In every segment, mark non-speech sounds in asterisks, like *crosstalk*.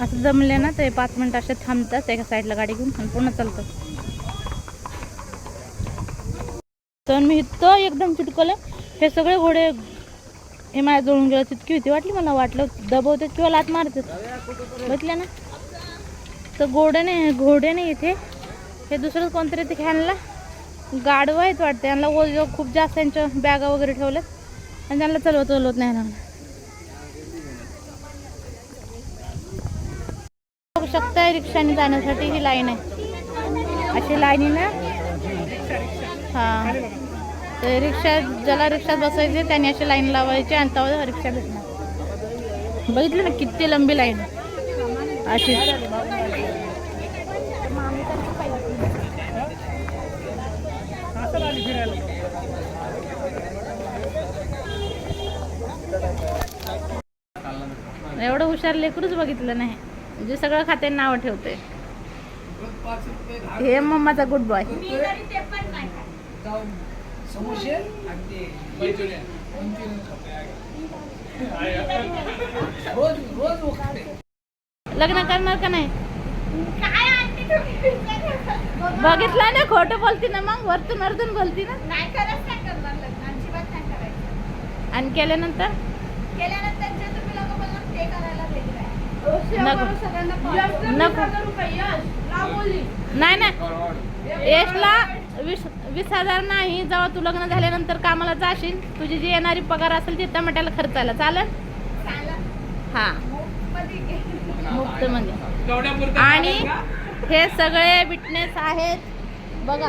असं जमले ना ते पाच मिनटं असे थांबतात एका साईडला गाडी घेऊन आणि पुन्हा चालतात. तर मी इतकं एकदम चिटकलं. हे सगळे घोडे हे माझ्या जळून गेलं तितकी होती वाटली मला वाटलं दबवतात किंवा लात मारतात. बघितलं ना? तर घोडे नाही घोडे नाही इथे हे दुसरंच कोणतरी ते खेळायला गाडवं आहेत वाटते. यांना ओझ खूप जास्त त्यांच्या बॅगा वगैरे ठेवल्यात. आणि त्यांना चलवत चलवत नाही ना शकताय रिक्षाने जाण्यासाठी ही लाईन आहे. अशी लाईनीनं हा. तर रिक्षा ज्याला रिक्षात बसायचे त्याने अशी लाईन लावायची आणि तेव्हा रिक्षा भेटणार. बघितलं ना किती लंबी लाईन अशी. एवढं हुशार लेकरूच बघितलं नाही. जे सगळं खाते नाव ठेवते. हे मम्माचा गुड बॉय लग्न करणार का नाही? बघितलं ना खोटं बोलती ना मग वरतून वरतून बोलती ना. नाही करत नाही करणार लग्न अजिबात नाही करायचं. आणि केल्यानंतर? केल्यानंतर जे तुम्ही लोक बोलणार ते करायला वेगळं आहे नको. सगळ्यांना नको. नाही नाही. यशला वीस वीस हजार नाही. जेव्हा तू लग्न झाल्यानंतर कामाला जाशील तुझी जी येणारी पगार असेल ती टमाट्याला खर्चायला चालेल? हा. मुक्त म्हणजे. आणि हे सगळे विटनेस आहेत. बघा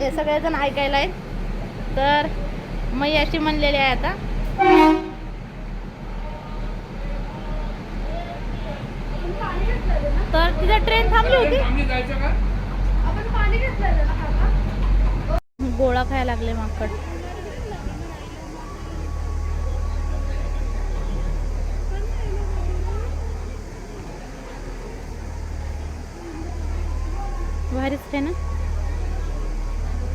हे सगळेजण ऐकायला आहेत. तर मी अशी म्हणलेली आहे आता. तर तिथं ट्रेन थांबली होती? गोळा खायला लागले माकड. भारीच आहे ना?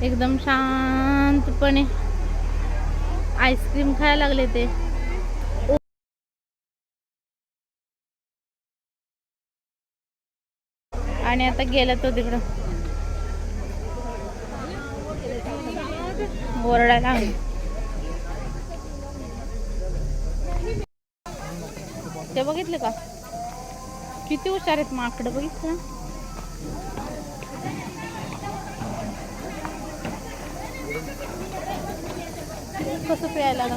एकदम शांतपणे. आईस्क्रीम खायला लागले ते. आणि आता गेला तो तिकडं. ओरडायला ते बघितले का? किती हुशार आहेत माकडं बघितलं? कसं प्यायला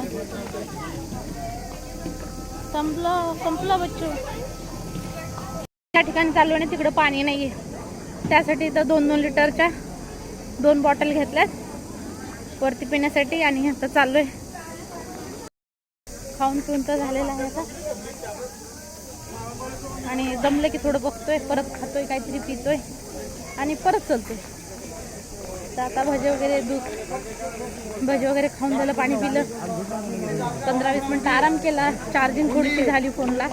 संपलं संपलं बच्चू. त्या ठिकाणी चालू आहे तिकडं पाणी नाही त्यासाठी इथं दोन दोन लिटरच्या दोन बॉटल घेतल्यात. वरती पिण्यासाठी आणि आता आहे खाऊन पिऊन तर झालेलं आहे आता. आणि जमलं की थोडं बघतोय परत खातोय काहीतरी पितोय आणि परत चलतोय. तर आता भजे वगैरे दूध भजे वगैरे खाऊन झालं पाणी पिलं. पंधरा वीस मिनटं आराम केला. चार्जिंग थोडीशी झाली फोनला.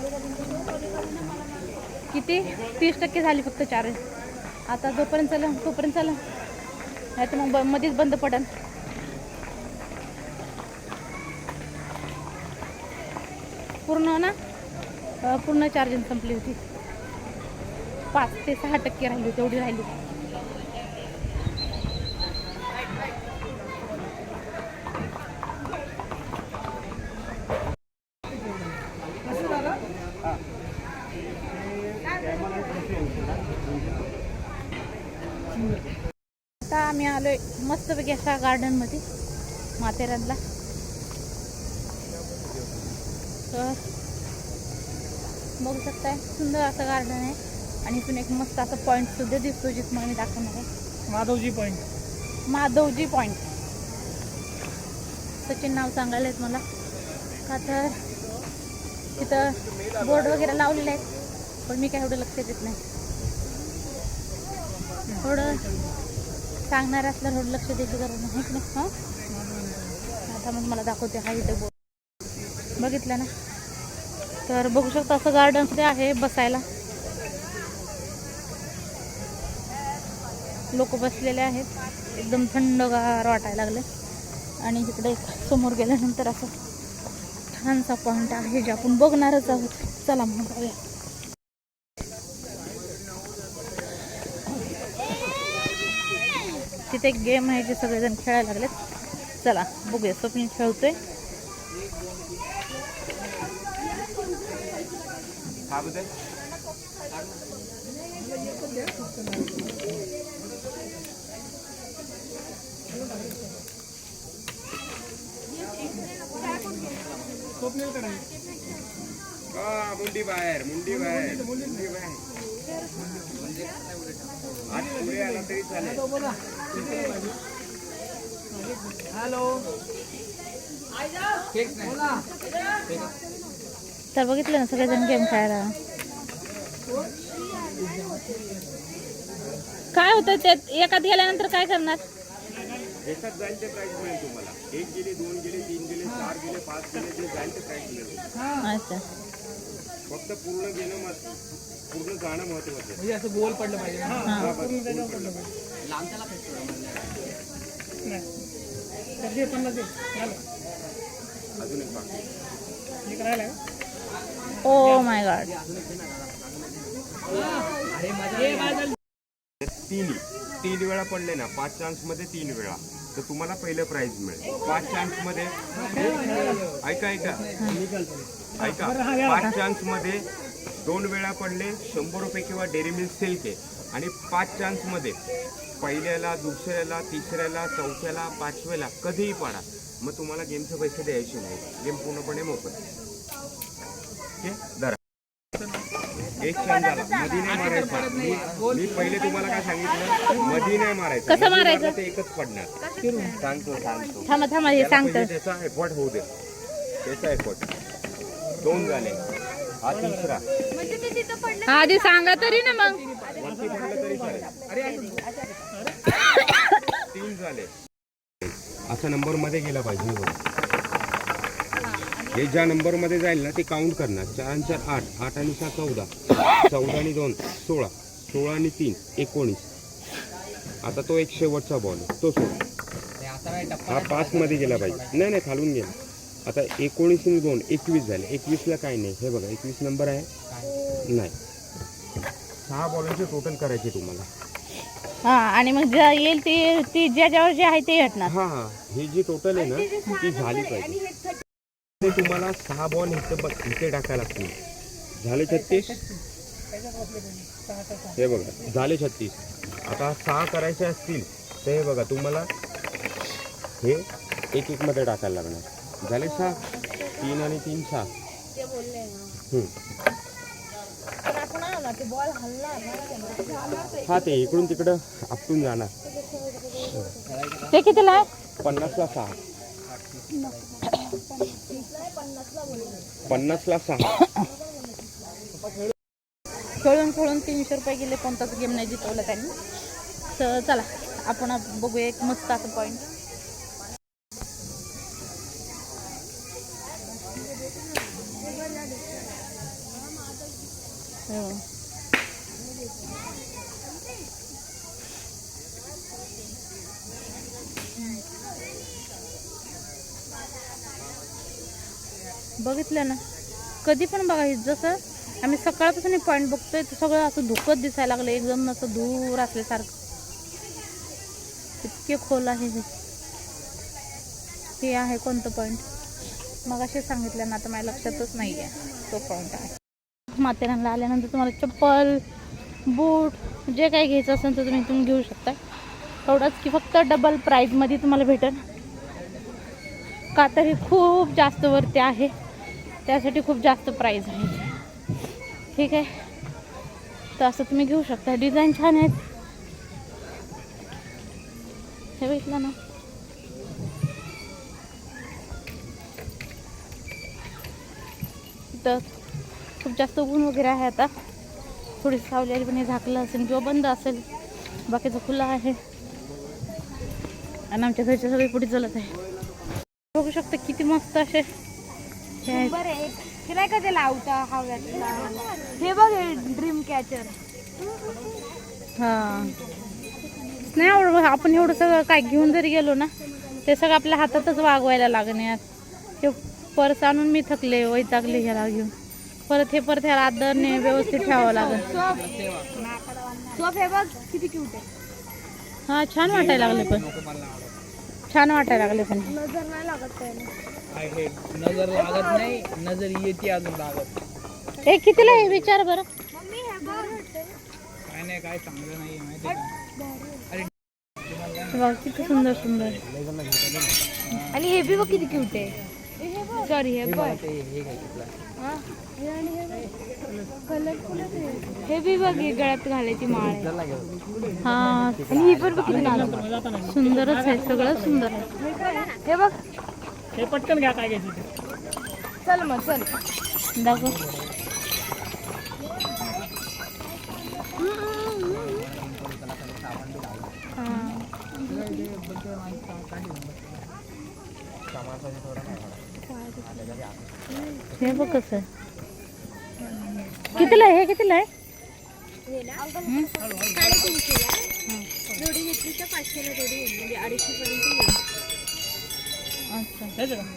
किती? तीस टक्के झाली फक्त चार्ज आता जोपर्यंत चला तोपर्यंत चला नाही तर मग मध्येच बंद पडन. पूर्ण ना? पूर्ण चार्जिंग संपली होती. पाच ते सहा टक्के राहिली होती एवढी राहिली आता आम्ही आलोय मस्तपैकी अशा गार्डनमध्ये माथेरानला. तर बघू शकताय सुंदर असं गार्डन आहे. आणि इथून एक मस्त असं पॉईंट सुद्धा दिसतो जिथं मी दाखवणार आहे. माधवजी पॉइंट माधवजी पॉईंट सचिन नाव सांगायला आहेत मला. का तर तिथं बोर्ड वगैरे लावलेले आहेत पण मी काय एवढं लक्ष देत नाही. थोडं सांगणार असल्या थोडं लक्ष द्यायची गरज नाही की नाही? हां? आता मग मला दाखवते हा इथं बोर्ड बघितलं ना? तर बघू शकता असं गार्डन ते आहे बसायला. लोक बसलेले आहेत. एकदम थंडगार वाटायला लागले आणि इकडे समोर गेल्यानंतर असं छानसा पॉईंट आहे जे आपण बघणारच आहोत. चला मग जाऊया. तिथे एक गेम आहे जे सगळेजण खेळायला लागलेत. चला बघूया. स्वप्नील खेळतोय. मुंडी बाहेर मुंडी बाहेर. मुंडी बाहेर. तरी बघितलं ना सगळेजण गेम खेळायला. काय होतं त्यात एकात गेल्यानंतर काय करणार? एकाच जाईल ते प्राईज मिळेल तुम्हाला. एक गेले दोन गेले तीन गेले चार गेले पाच गेले जे जाईल ते प्राईज मिळेल. अच्छा. फक्त पूर्ण गेलं मत पूर्ण जाणं महत्वाचं. म्हणजे असं गोल पडलं पाहिजे. हा. हा, पडलं. तर पन्नास. झालं. अजून एक बाकी एक राहिला ओ माय गॉड हे झालं? तिन्ही तीन. वेळा पडले ना पाच चान्समध्ये तीन वेळा. तर तुम्हाला पहिलं प्राइज मिळेल. पाच चान्समध्ये ऐका ऐका. ऐका. पाच चान्समध्ये दोन वेळा पडले शंभर रुपये किंवा डेअरी मिल्क सिल्क आहे. आणि पाच चान्समध्ये पहिल्याला दुसऱ्याला तिसऱ्याला चौथ्याला पाचव्याला कधीही पडा. मग तुम्हाला गेमचे पैसे द्यायचे नाही. गेम पूर्णपणे मोफत ओके? धरा. एक क्षण झाला मधी नाही मारायचा. मी मी पहिले तुम्हाला काय सांगितलं? मधी नाही मारायचं. कसं मारायचं? तर एकच पडणार. सांगतो सांगतो. थांबा थांबा हे त्याला सांगतं. पहिले त्याचा एफर्ट होऊ दे. त्याचा एफर्ट दोन झाले. हा तिसरा म्हणजे ते तिथं पडलं आधी सांगा तरी ना मग. वरती पडलं तरी चालेल. तीन झाले. असा नंबरमध्ये गेला पाहिजे हे बघा हे ज्या नंबरमध्ये जाईल ना ते काउंट करणार. चार आणि चार आठ. आठ आणि सहा चौदा. चौदा आणि दोन सोळा. सोळा आणि तीन एकोणीस. आता तो एक शेवटचा बॉल तो सोडा. हा पाच मध्ये गेला पाहिजे. नाही नाही खालून गेला आता एकोणीस आणि दोन एकवीस झाले. एकवीसला काय नाही? हे बघा एकवीस नंबर आहे. नाही. सहा बॉलांचे टोटल करायचे तुम्हाला. हा आणि मग ज्या येईल ती ती ज्याच्यावर जे आहे ते हटणार हा हा. ही जी टोटल आहे ना ती झाली पाहिजे. ते तुम्हाला सहा बॉल इथं बघ इथे टाकायला लागतील. झाले छत्तीस? हे बघा झाले छत्तीस. आता सहा करायचे असतील तर हे बघा तुम्हाला हे एक एक मध्ये टाकायला लागणार. झाले सहा? तीन आणि तीन सहा. हम्म. हा ते इकडून तिकडं आपटून जाणार. ते कितीला आहे? पन्नासला सहा. पन्नासला सहा. खेळून खेळून तीनशे रुपये गेले कोणताच गेम नाही जितवला त्यांनी. तर चला आपण बघूया एक मस्त असं पॉईंट हो. बघितलं ना. कधी पण बघा हे जसं आम्ही सकाळपासून पॉईंट बघतोय सगळं असं धुकत दिसायला लागलं एकदम असं दूर असल्यासारखं. इतके खोल आहे हे. हे आहे कोणतं पॉईंट मग असे सांगितलं ना आता माझ्या लक्षातच नाही आहे तो पॉईंट आहे. माथेरानला आल्यानंतर तुम्हाला चप्पल बूट जे काही घ्यायचं असेल तर तुम्ही इथून घेऊ शकता. एवढंच की फक्त डबल प्राईजमध्ये तुम्हाला भेटेल. का तर हे खूप जास्त वरती आहे. त्यासाठी खूप जास्त प्राईज आहे. ठीक आहे? तर असं तुम्ही घेऊ शकता. डिझाईन छान आहेत. हे बघितलं ना? तर खूप जास्त ऊन वगैरे आहे आता. थोडी सावली आली पण हे झाकलं असेल किंवा बंद असेल बाकीचं खुलं आहे. आणि आमच्या घरचे सगळे पुढे चलत आहे. बघू शकता किती मस्त असे. हे तिला का ते लावता हे बघ ड्रीम कॅचर हा. नाही एवढं आपण एवढं सगळं काय घेऊन जरी गेलो ना ते सगळं आपल्या हातातच वागवायला लागणार. ते परत आणून मी थकले वैतागले ह्याला घेऊन. परत हे परत ह्याला आदरने व्यवस्थित ठेवावं लागेल. हे बघ किती क्यूट आहे हा छान वाटायला लागले पण. छान वाटायला लागले पण. नजर नाही लागत हे नजर लागत नाही नजर येते अजून लागत हे कितीला आहे? विचार बरं. हे काय नाही काय चांगलं नाही माहिती बघ किती सुंदर सुंदर. आणि हे बी बघ किती क्यूट आहे. सॉरी हे बघ. हे हा, हे हे. हे बी बघ गळ्यात घालायची माळ हा ही पण बघ किती सुंदरच आहे सगळं सुंदर आहे. हे बघ. हे पटकन घ्या काय घ्यायचं. चल मग चल. दाखव. हे. हे बघ कसं कितीला आहे? हे कितीला आहे?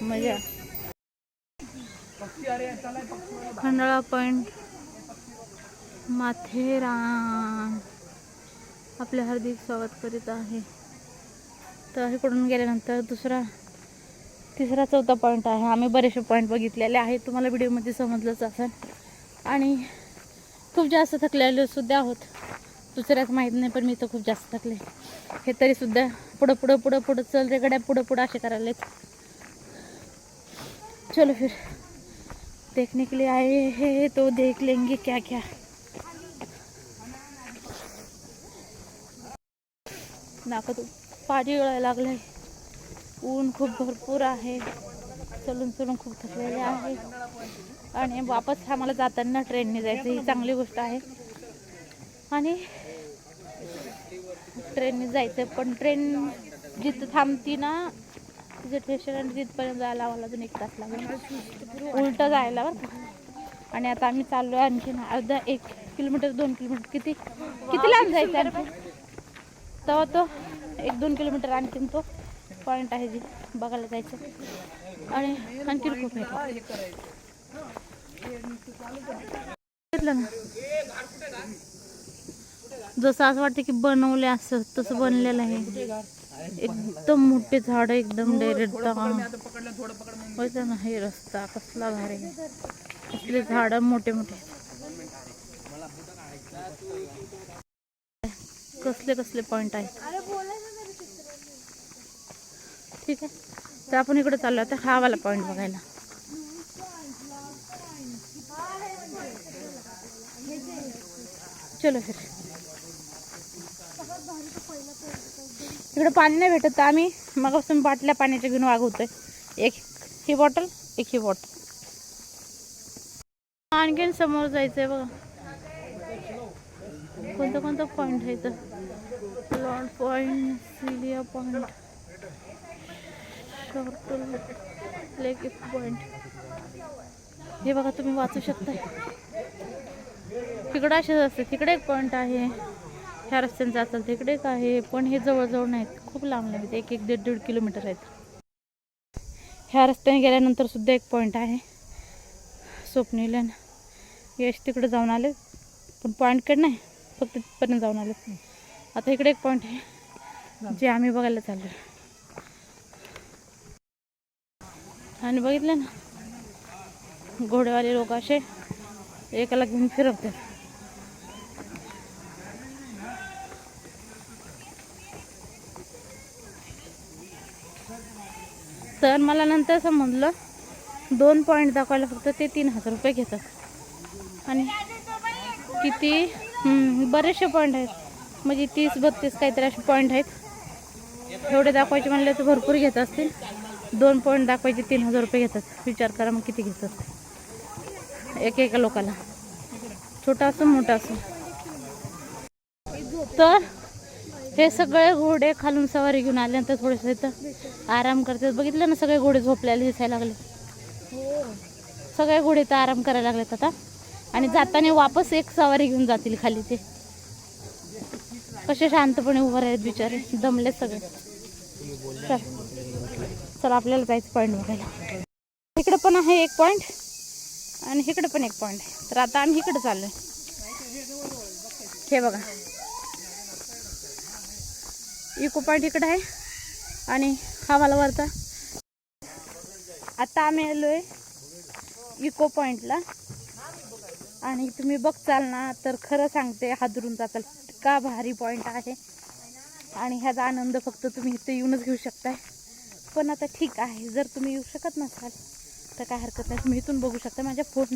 मजा खंडाळा पॉइंट माथेरान. आपले हार्दिक स्वागत करीत आहे. तर हे कुठून गेल्यानंतर दुसरा तिसरा चौथा पॉईंट आहे. आम्ही बरेचसे पॉईंट बघितलेले आहेत. तुम्हाला व्हिडिओमध्ये समजलंच असेल. आणि खूप जास्त थकलेले सुद्धा आहोत. दुसऱ्याच माहीत नाही पण मी तर खूप जास्त थकले. हे तरीसुद्धा पुढं पुढं पुढं पुढं चल रे गड्या पुढं पुढं असे करायला चलो फिर. देखने के लिए आए हैं तो देख लेंगे क्या क्या. नाका तू. पाणी गळायला लागलंय. ऊन खूप भरपूर आहे. चलून चलून खूप थकलेले आहे. आणि वापस आम्हाला जाताना ट्रेनने जायचं ही चांगली गोष्ट आहे. आणि ट्रेनने जायचं पण ट्रेन जिथं थांबती ना तिथे स्टेशन आणि तिथपर्यंत जायला आम्हाला अजून एक तास लागेल. उलटं जायला बरं आणि आता आम्ही चाललोय आणखीन अर्धा एक किलोमीटर दोन किलोमीटर. किती किती लांब जायचं आणखी? तेव्हा तो एक दोन किलोमीटर आणखीन तो. पॉईंट आहे जी बघायला जायचं. आणि आणखी खूप आहे. घेतलं ना? जसं असं वाटतं की बनवले असं तसं बनलेलं आहे. एकदम मोठे झाड एकदम डायरेक्ट आता पकडलं ना हे रस्ता कसला भारी. कसले झाड मोठे मोठे. कसले कसले पॉइंट आहेत. ठीक आहे. तर आपण इकडे चाललो. आता हा वाला पॉईंट बघायला. चलो फिर. इकडे पाणी नाही भेटत तर आम्ही मगापासून बाटल्या पाण्याच्या घेऊन वागवतोय. एक ही बॉटल एक ही बॉटल आणखीन समोर जायचंय बघा. कोणतं कोणतं पॉईंट आहे तर लॉन्ड point cilia point turtle lake point हे बघा तुम्ही वाचू शकता तिकडं असेच असते. तिकडे एक पॉईंट आहे. ह्या रस्त्याने जाचाल तिकडे एक आहे. पण हे जवळजवळ नाहीत खूप लांब लांब एक एक दीड दीड किलोमीटर आहेत. ह्या रस्त्याने गेल्यानंतर सुद्धा एक पॉईंट आहे. स्वप्नीलन. यश तिकडे जाऊन आले. पण पॉईंटकडे नाही. फक्त तिथपर्यंत जाऊन आले. आता इकडे एक पॉईंट आहे. जे आम्ही बघायला चाललो आणि बघितलं ना घोडेवाले लोक असे एकाला घेऊन फिरवतात. तर मला नंतर समजलं दोन पॉईंट दाखवायला फक्त ते तीन हजार रुपये घेतात. आणि किती? बरेचसे पॉईंट आहेत. म्हणजे तीस बत्तीस काहीतरी असे पॉईंट आहेत. एवढे दाखवायचे म्हणले तर भरपूर घेत असतील. दोन पॉईंट दाखवायचे तीन हजार रुपये घेतात. विचार करा मग किती घेतात. एक एका लोकाला. छोटा असो मोठा असो. तर हे सगळे घोडे खालून सवारी घेऊन आल्यानंतर थोडेसे इथं आराम करतात. बघितलं ना सगळे घोडे झोपलेले दिसायला लागले. सगळे घोडे तर आराम करायला लागलेत आता. आणि जाताना वापस एक सवारी घेऊन जातील खाली ते. कसे शांतपणे उभं आहेत बिचारे. दमले सगळे. चल. चल आपल्याला जायचं पॉईंट बघायला. इकडं पण आहे एक पॉईंट आणि इकडं पण एक पॉईंट आहे तर आता आम्ही इकडं चाललोय. हे बघा. इको पॉईंट इकडं आहे आणि हा मला वरचा. आता आम्ही आलो आहे इको पॉईंटला आणि तुम्ही बघचाल ना तर खरं सांगते हादरून जाताल का भारी पॉईंट आहे. आणि ह्याचा आनंद फक्त तुम्ही इथं येऊनच घेऊ शकताय. पण आता ठीक आहे. जर तुम्ही येऊ शकत नसाल तर काय हरकत नाही. तुम्ही इथून बघू शकता माझ्या फोन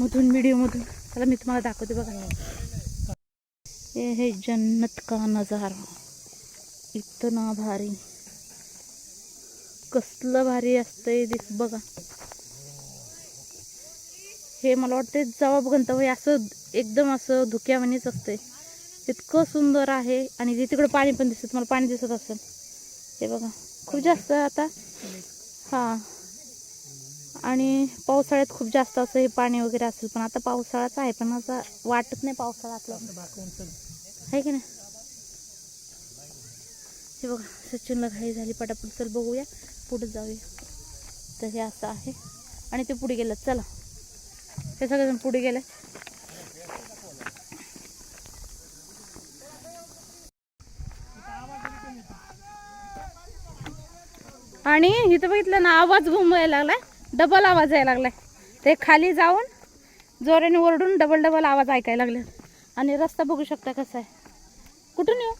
मधून व्हिडिओमधून चला मी तुम्हाला दाखवते बघा. हे हे जन्नत का नजारा? इतना भारी. कसलं भारी असतंय दिस बघा. हे मला वाटते जवाब गंतव्य असं एकदम असं धुक्यावानीच असतंय. इतकं सुंदर आहे आणि जे तिकडे पाणी पण दिसत मला पाणी दिसत असेल. हे बघा खूप जास्त आता. हां. आणि पावसाळ्यात खूप जास्त असं हे पाणी वगैरे असेल पण आता पावसाळाच आहे पण असं वाटत नाही पावसाळा असला आहे की नाही? हे बघा सचिनला घाई झाली. पटापट चल बघूया पुढे जाऊया. तर हे असं आहे. आणि ते पुढे गेलं चला. ते सगळेजण पुढे गेले. आणि इथं बघितलं ना आवाज घुमवायला लागलाय. डबल आवाज यायला लागलाय. ते खाली जाऊन जोराने ओरडून डबल डबल आवाज ऐकायला लागले. आणि रस्ता बघू शकता कसा आहे. कुठून येऊ?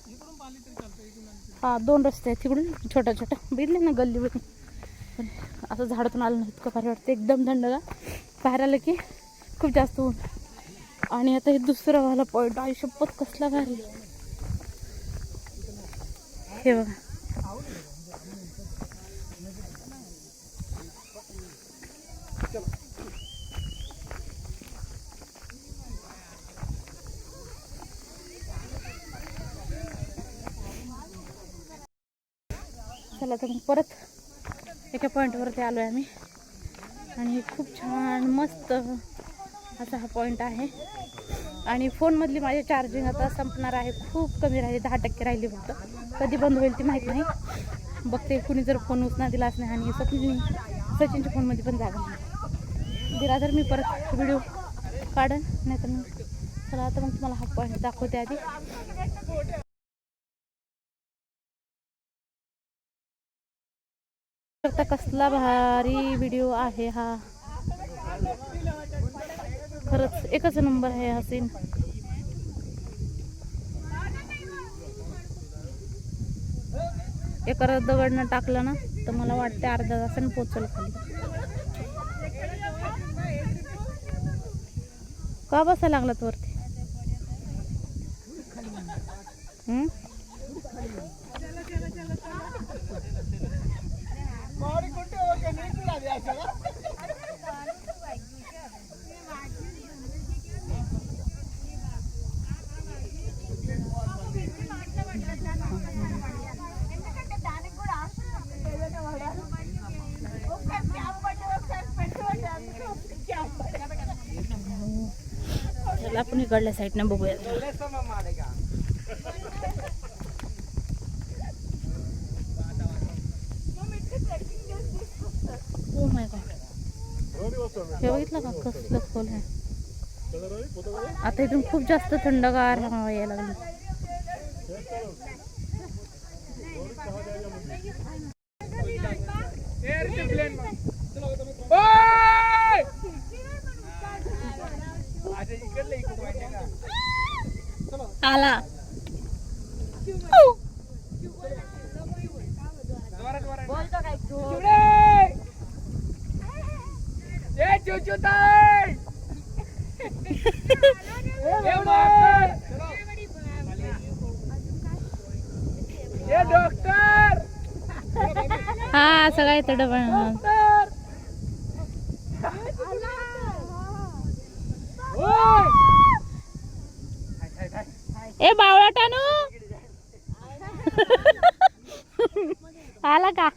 हा दोन रस्ते आहेत तिकडून छोटा छोटा बघितले ना गल्ली बघून. पण असं झाडातून आलं नाही इतकं भारी वाटतं. एकदम थंडगा बाहेर आलं की खूप जास्त ऊन. आणि आता हे दुसरं वाला पॉईंट आयुष्यपत कसला भारी. हे बघा. चला तर मग परत एका पॉईंटवरती आलो आहे आम्ही. आणि खूप छान मस्त असा हा पॉईंट आहे. आणि फोनमधली माझी चार्जिंग आता संपणार आहे. खूप कमी राहिली दहा टक्के राहिली फक्त. कधी बंद होईल ती माहीत नाही. बघते कुणी जर फोन उचना दिलाच नाही आणि सचिन सचिनच्या फोनमध्ये पण जागा नाही. दिला तर मी परत व्हिडिओ काढन नाही तर मग चला आता मग तुम्हाला हा पॉईंट दाखवते आधी. करता कसला भारी व्हिडिओ आहे हा. खरंच एकच नंबर आहे हा सीन एका दगडनं टाकलं ना तर मला वाटतं अर्धा तासाने पोचल खाली. का बसा लागलात वरती? हम्म? चला आपण इकडल्या साईडनं बघूया ओ माय गॉड हे बघितलं का? कसलं खोल आहे. आता इथून खूप जास्त थंडगार हवा यायला लागली. आला. *laughs* डॉक्टर. हा सगळा येतं ए बावळा टानू. *laughs* आला का?